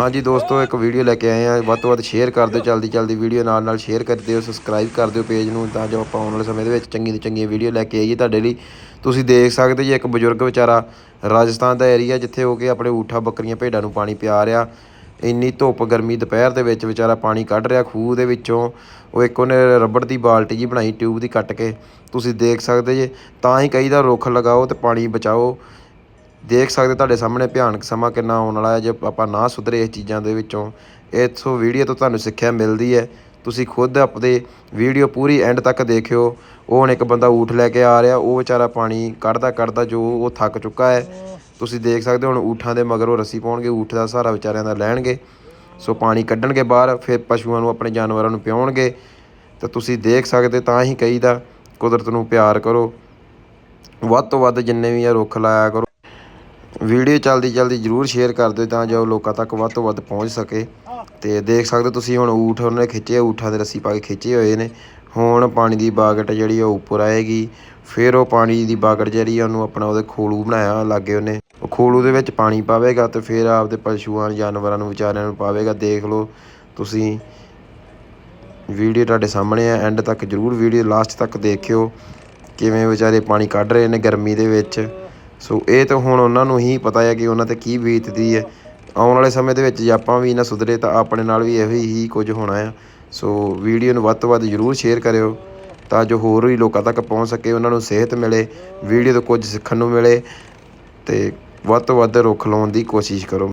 ਹਾਂਜੀ ਦੋਸਤੋ, ਇੱਕ ਵੀਡੀਓ ਲੈ ਕੇ ਆਏ ਆ ਵੱਧ ਤੋਂ ਵੱਧ ਸ਼ੇਅਰ ਕਰ ਦਿਓ ਜਲਦੀ ਜਲਦੀ ਵੀਡੀਓ ਨਾਲ ਨਾਲ ਸ਼ੇਅਰ ਕਰ ਦਿਓ ਸਬਸਕ੍ਰਾਈਬ ਕਰ ਦਿਓ ਪੇਜ ਨੂੰ, ਤਾਂ ਜੋ ਆਪਾਂ ਆਉਣ ਵਾਲੇ ਸਮੇਂ ਦੇ ਵਿੱਚ ਚੰਗੀ ਤੋਂ ਚੰਗੀਆਂ ਵੀਡੀਓ ਲੈ ਕੇ ਆਈਏ ਤੁਹਾਡੇ ਲਈ। ਤੁਸੀਂ ਦੇਖ ਸਕਦੇ ਜੀ ਇੱਕ ਬਜ਼ੁਰਗ ਵਿਚਾਰਾ ਰਾਜਸਥਾਨ ਦਾ ਏਰੀਆ ਜਿੱਥੇ ਹੋ ਕੇ ਆਪਣੇ ਊਠਾ ਬੱਕਰੀਆਂ ਭੇਡਾਂ ਨੂੰ ਪਾਣੀ ਪਿਆ ਰਿਹਾ, ਇੰਨੀ ਧੁੱਪ ਗਰਮੀ ਦੁਪਹਿਰ ਦੇ ਵਿੱਚ ਵਿਚਾਰਾ ਪਾਣੀ ਕੱਢ ਰਿਹਾ ਖੂਹ ਦੇ ਵਿੱਚੋਂ, ਉਹ ਇੱਕ ਉਹਨੇ ਰਬੜ ਦੀ ਬਾਲਟੀ ਜੀ ਬਣਾਈ ਟਿਊਬ ਦੀ ਕੱਟ ਕੇ। ਤੁਸੀਂ ਦੇਖ ਸਕਦੇ ਜੇ, ਤਾਂ ਹੀ ਕਹੀਦਾ ਰੁੱਖ ਲਗਾਓ ਤੇ ਪਾਣੀ ਬਚਾਓ। ਦੇਖ ਸਕਦੇ ਤੁਹਾਡੇ ਸਾਹਮਣੇ ਭਿਆਨਕ ਸਮਾਂ ਕਿੰਨਾ ਆਉਣ ਵਾਲਾ ਹੈ, ਜੇ ਆਪਾਂ ਨਾ ਸੁਧਰੇ ਇਸ ਚੀਜ਼ਾਂ ਦੇ ਵਿੱਚੋਂ, ਇਥੋਂ ਵੀਡੀਓ ਤੋਂ ਤੁਹਾਨੂੰ ਸਿੱਖਿਆ ਮਿਲਦੀ ਹੈ। ਤੁਸੀਂ ਖੁਦ ਆਪਦੇ ਵੀਡੀਓ ਪੂਰੀ ਐਂਡ ਤੱਕ ਦੇਖਿਓ। ਉਹ ਹੁਣ ਇੱਕ ਬੰਦਾ ਊਠ ਲੈ ਕੇ ਆ ਰਿਹਾ, ਉਹ ਵਿਚਾਰਾ ਪਾਣੀ ਕੱਢਦਾ ਕੱਢਦਾ ਜੋ ਉਹ ਥੱਕ ਚੁੱਕਾ ਹੈ। ਤੁਸੀਂ ਦੇਖ ਸਕਦੇ ਹੋ ਹੁਣ ਊਠਾਂ ਦੇ ਮਗਰੋਂ ਰੱਸੀ ਪਾਉਣਗੇ, ਊਠ ਦਾ ਸਹਾਰਾ ਵਿਚਾਰਿਆਂ ਦਾ ਲੈਣਗੇ। ਸੋ ਪਾਣੀ ਕੱਢਣਗੇ ਬਾਹਰ, ਫਿਰ ਪਸ਼ੂਆਂ ਨੂੰ, ਆਪਣੇ ਜਾਨਵਰਾਂ ਨੂੰ ਪਿਆਉਣਗੇ। ਤਾਂ ਤੁਸੀਂ ਦੇਖ ਸਕਦੇ ਤਾਂ ਹੀ ਕਹੀਦਾ, ਕੁਦਰਤ ਨੂੰ ਪਿਆਰ ਕਰੋ। ਵੱਧ ਤੋਂ ਵੱਧ ਜਿੰਨੇ ਵੀ ਆ ਰੁੱਖ ਲਾਇਆ ਕਰੋ। ਵੀਡੀਓ ਜਲਦੀ ਜਲਦੀ ਜਰੂਰ ਸ਼ੇਅਰ ਕਰ ਦਿਓ ਤਾਂ ਜੋ ਲੋਕਾਂ ਤੱਕ ਵੱਧ ਤੋਂ ਵੱਧ ਪਹੁੰਚ ਸਕੇ। ਤੇ ਦੇਖ ਸਕਦੇ ਹੋ ਤੁਸੀਂ ਹੁਣ ਊਠ ਉਹਨੇ ਖਿੱਚੇ, ਊਠਾਂ ਦੇ ਰੱਸੀ ਪਾ ਕੇ ਖਿੱਚੇ ਹੋਏ ਨੇ। ਹੁਣ ਪਾਣੀ ਦੀ ਬਾਗਟ ਜਿਹੜੀ ਉਹ ਉੱਪਰ ਆਏਗੀ। ਫਿਰ ਉਹ ਪਾਣੀ ਦੀ ਬਾਗਟ ਜਿਹੜੀ ਆ ਉਹਨੂੰ ਆਪਣਾ ਉਹਦੇ ਖੋਲੂ ਬਣਾਇਆ ਲਾਗੇ ਉਹਨੇ। ਉਹ ਖੋਲੂ ਦੇ ਵਿੱਚ ਪਾਣੀ ਪਾਵੇਗਾ ਤੇ ਫਿਰ ਆਪਦੇ ਪਸ਼ੂਆਂ, ਜਾਨਵਰਾਂ ਨੂੰ, ਵਿਚਾਰਿਆਂ ਨੂੰ ਪਾਵੇਗਾ। ਦੇਖ ਲਓ ਤੁਸੀਂ, ਵੀਡੀਓ ਤੁਹਾਡੇ ਸਾਹਮਣੇ ਆ। ਐਂਡ ਤੱਕ ਜਰੂਰ ਵੀਡੀਓ ਲਾਸਟ ਤੱਕ ਦੇਖਿਓ। ਕਿਵੇਂ ਵਿਚਾਰੇ ਪਾਣੀ ਕੱਢ ਰਹੇ ਨੇ ਗਰਮੀ ਦੇ ਵਿੱਚ। ਸੋ ਇਹ ਤਾਂ ਹੁਣ ਉਹਨਾਂ ਨੂੰ ਹੀ ਪਤਾ ਹੈ ਕਿ ਉਹਨਾਂ ਤੇ ਕੀ ਬੀਤਦੀ ਹੈ। ਆਉਣ ਵਾਲੇ ਸਮੇਂ ਦੇ ਵਿੱਚ ਜੇ ਆਪਾਂ ਵੀ ਨਾ ਸੁਧਰੇ ਤਾਂ ਆਪਣੇ ਨਾਲ ਵੀ ਇਹੋ ਹੀ ਕੁਝ ਹੋਣਾ ਆ ਸੋ ਵੀਡੀਓ ਨੂੰ ਵੱਧ ਤੋਂ ਵੱਧ ਜਰੂਰ ਸ਼ੇਅਰ ਕਰਿਓ ਤਾਂ ਜੋ ਹੋਰ ਵੀ ਲੋਕਾਂ ਤੱਕ ਪਹੁੰਚ ਸਕੇ, ਉਹਨਾਂ ਨੂੰ ਸਿਹਤ ਮਿਲੇ, ਵੀਡੀਓ ਤੋਂ ਕੁਝ ਸਿੱਖਣ ਨੂੰ ਮਿਲੇ ਤੇ ਵੱਧ ਤੋਂ ਵੱਧ ਰੁੱਖ ਲਾਉਣ ਦੀ ਕੋਸ਼ਿਸ਼ ਕਰੋ।